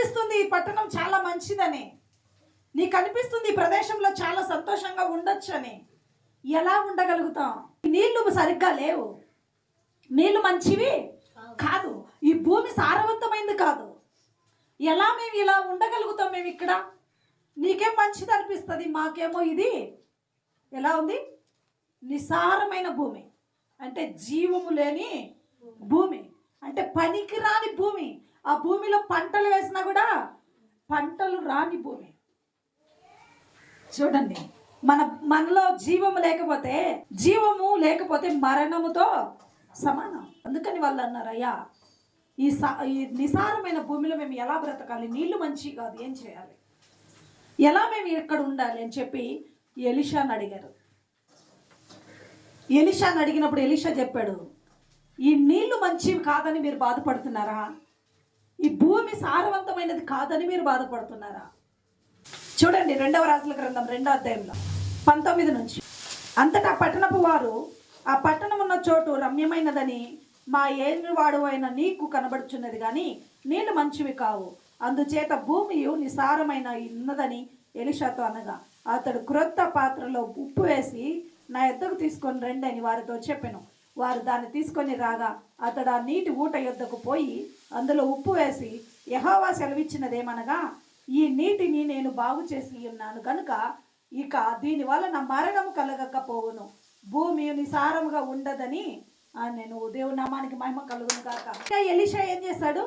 అనిపిస్తుంది ఈ పట్టణం చాలా మంచిదని. నీకు అనిపిస్తుంది ఈ ప్రదేశంలో చాలా సంతోషంగా ఉండొచ్చు అని ఎలా ఉండగలుగుతాం? నీళ్ళు సరిగ్గా లేవు. నీళ్ళు మంచివి కాదు. ఈ భూమి సారవంతమైంది కాదు. ఎలా మేము ఇలా ఉండగలుగుతాం మేము ఇక్కడ? నీకేం మంచిది అనిపిస్తుంది? మాకేమో ఇది. ఎలా ఉంది? నిసారమైన భూమి. అంటే జీవము లేని భూమి. అంటే పనికిరాని భూమి. ఆ భూమిలో పంటలు వేసినా కూడా పంటలు రాని భూమి. చూడండి మన మనలో జీవము లేకపోతే జీవము లేకపోతే మరణముతో సమానం. అందుకని వాళ్ళు అన్నారు అయ్యా ఈ సా ఈ నిసారమైన భూమిలో మేము ఎలా బ్రతకాలి? నీళ్ళు మంచి కాదు ఏం చేయాలి? ఎలా మేము ఇక్కడ ఉండాలి? అని చెప్పి ఎలిషాని అడిగారు. ఎలిషాని అడిగినప్పుడు ఎలిషా చెప్పాడు ఈ నీళ్ళు మంచివి కాదని మీరు బాధపడుతున్నారా? ఈ భూమి సారవంతమైనది కాదని మీరు బాధపడుతున్నారా? చూడండి రెండవ రాజుల గ్రంథం రెండో అధ్యాయంలో పంతొమ్మిది నుంచి. అంతటా పట్టణపు వారు ఆ పట్టణం ఉన్న చోటు రమ్యమైనదని మా ఏనువాడు అయిన నీకు కనబడుచున్నది కానీ నీళ్ళు మంచివి కావు. అందుచేత భూమియు నిసారమైన ఉన్నదని ఎలిషాతో అనగా అతడు క్రొత్త పాత్రలో ఉప్పు వేసి నా ఎద్దకు తీసుకొని రండి అని వారితో చెప్పాను. వారు దాన్ని తీసుకొని రాగా అతడు ఆ నీటి ఊట యొద్దకు పోయి అందులో ఉప్పు వేసి యహోవా సెలవిచ్చినదేమనగా ఈ నీటిని నేను బాగు చేసి ఉన్నాను కనుక ఇక దీని వలన మరణం కలగకపోవును. భూమి నిసారముగా ఉండదని నేను దేవుని నామానికి మహిమ కలుగును కాక ఇంకా ఎలిషా ఏం చేశాడు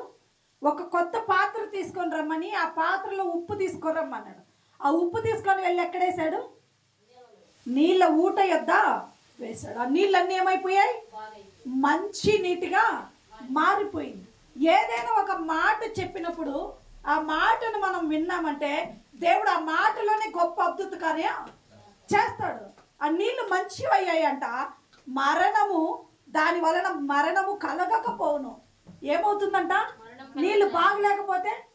ఒక కొత్త పాత్ర తీసుకొని రమ్మని ఆ పాత్రలో ఉప్పు తీసుకొని రమ్మన్నాడు. ఆ ఉప్పు తీసుకొని వెళ్ళి ఎక్కడేశాడు నీళ్ళ ఊట యొద్ద వేశాడు. ఆ నీళ్ళన్నీ ఏమైపోయాయి? మంచి నీటిగా మారిపోయింది. ఏదైనా ఒక మాట చెప్పినప్పుడు ఆ మాటను మనం విన్నామంటే దేవుడు ఆ మాటలోనే గొప్ప అద్భుత కార్యం చేస్తాడు. ఆ నీళ్ళు మంచివి అయ్యాయంట మరణము దాని వలన మరణము కలగకపోవును. ఏమవుతుందంట? నీళ్ళు బాగలేకపోతే?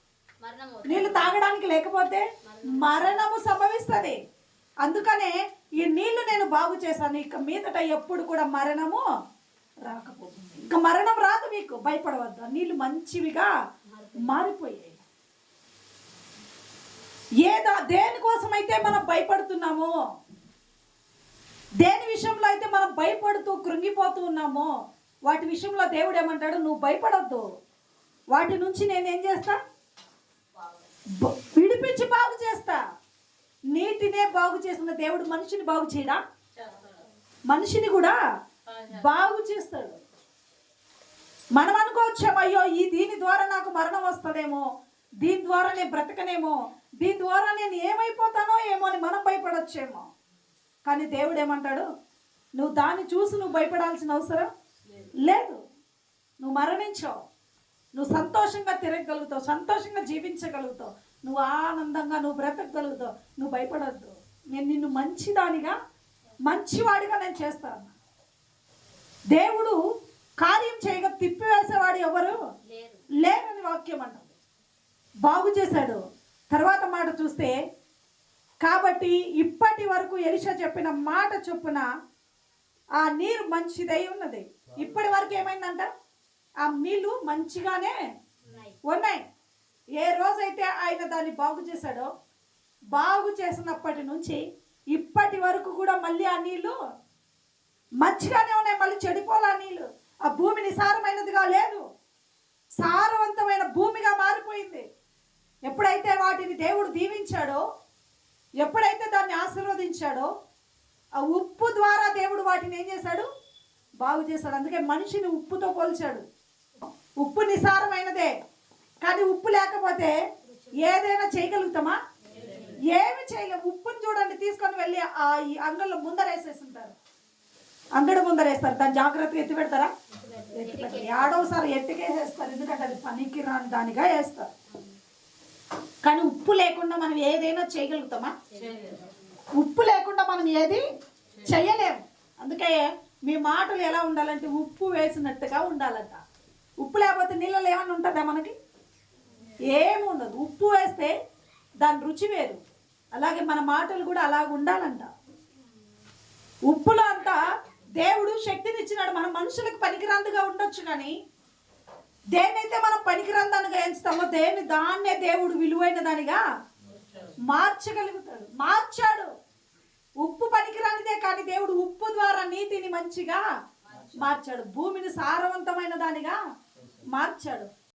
నీళ్ళు తాగడానికి లేకపోతే? మరణము సంభవిస్తుంది. అందుకనే ఈ నీళ్ళు నేను బాగు చేశాను. ఇక మీదట ఎప్పుడు కూడా మరణము రాకపోతుంది. ఇంకా మరణం రాదు మీకు. భయపడవద్దు. నీళ్ళు మంచివిగా మారిపోయాయి. ఏదో దేనికోసమైతే మనం భయపడుతున్నామో దేని విషయంలో అయితే మనం భయపడుతూ కృంగిపోతూ ఉన్నామో వాటి విషయంలో దేవుడు ఏమంటాడు? నువ్వు భయపడద్దు. వాటి నుంచి నేనేం చేస్తా బ- విడిపించి బాగు చేస్తా అన్నిటినే బాగు చేసిన దేవుడు మనిషిని బాగు చేయడా? మనిషిని కూడా బాగు చేస్తాడు. మనం అనుకోవచ్చాం అయ్యో ఈ దీని ద్వారా నాకు మరణం వస్తుందేమో దీని ద్వారా నేను బ్రతకనేమో దీని ద్వారా నేను ఏమైపోతానో ఏమో అని మనం భయపడొచ్చేమో. కానీ దేవుడు ఏమంటాడు? నువ్వు దాన్ని చూసి నువ్వు భయపడాల్సిన అవసరం లేదు. నువ్వు మరణించావు. నువ్వు సంతోషంగా తిరగగలుగుతావు సంతోషంగా జీవించగలుగుతావు. నువ్వు ఆనందంగా నువ్వు బ్రతకగలుగుతావు. నువ్వు భయపడద్దు. నేను నిన్ను మంచిదానిగా మంచివాడిగా నేను చేస్తాను. దేవుడు కార్యం చేయగా తిప్పివేసేవాడు ఎవరు? లేరని వాక్యం అంటుంది బాగు చేశాడు. తర్వాత మాట చూస్తే కాబట్టి ఇప్పటి వరకు ఎలిషా చెప్పిన మాట చొప్పున ఆ నీరు మంచిదై ఉన్నది. ఇప్పటి వరకు ఏమైందంట? ఆ నీళ్ళు మంచిగానే ఉన్నాయి. ఆయన దాన్ని బాగు చేశాడో బాగు చేసినప్పటి నుంచి ఇప్పటి వరకు కూడా మళ్ళీ ఆ నీళ్ళు మంచిగానే ఉన్నాయి. మళ్ళీ చెడిపోలే నీళ్ళు నీళ్ళు. ఆ భూమి నిసారమైనదిగా లేదు. సారవంతమైన భూమిగా మారిపోయింది. ఎప్పుడైతే వాటిని దేవుడు దీవించాడో ఎప్పుడైతే దాన్ని ఆశీర్వదించాడో ఆ ఉప్పు ద్వారా దేవుడు వాటిని ఏం చేశాడు? బాగు చేశాడు. అందుకే మనిషిని ఉప్పుతో పోల్చాడు. ఉప్పు నిసారమైనదే. కానీ ఉప్పు లేకపోతే ఏదైనా చేయగలుగుతామా? ఏమి చేయలేము ఉప్పుని చూడండి తీసుకొని వెళ్ళి ఆ ఈ అంగళ్ళ ముందరేసేస్తుంటారు అంగడి ముందరేస్తారు. దాన్ని జాగ్రత్తగా ఎత్తి పెడతారా? ఎత్తి ఏడవసారి ఎత్తికేసేస్తారు ఎందుకంటే అది పనికి రాని దానిగా వేస్తారు. కానీ ఉప్పు లేకుండా మనం ఏదైనా చేయగలుగుతామా? ఉప్పు లేకుండా మనం ఏది చెయ్యలేము అందుకే మీ మాటలు ఎలా ఉండాలంటే ఉప్పు వేసినట్టుగా ఉండాలంట. ఉప్పు లేకపోతే నీళ్ళలో ఏమన్నా ఉంటుందా మనకి? ఉండదు. ఉప్పు వేస్తే దాని రుచి వేరు. అలాగే మన మాటలు కూడా అలాగ ఉండాలంట. ఉప్పులో అంతా దేవుడు శక్తిని ఇచ్చినాడు మనం మనుషులకు పనికిరాందుగా ఉండొచ్చు కానీ దేన్నైతే మనం పనికిరాని ఎంచుతామో దేని దాన్నే దేవుడు విలువైన దానిగా మార్చగలుగుతాడు. మార్చాడు. ఉప్పు పనికిరానిదే కానీ దేవుడు ఉప్పు ద్వారా నీతిని మంచిగా మార్చాడు. భూమిని సారవంతమైన దానిగా మార్చాడు.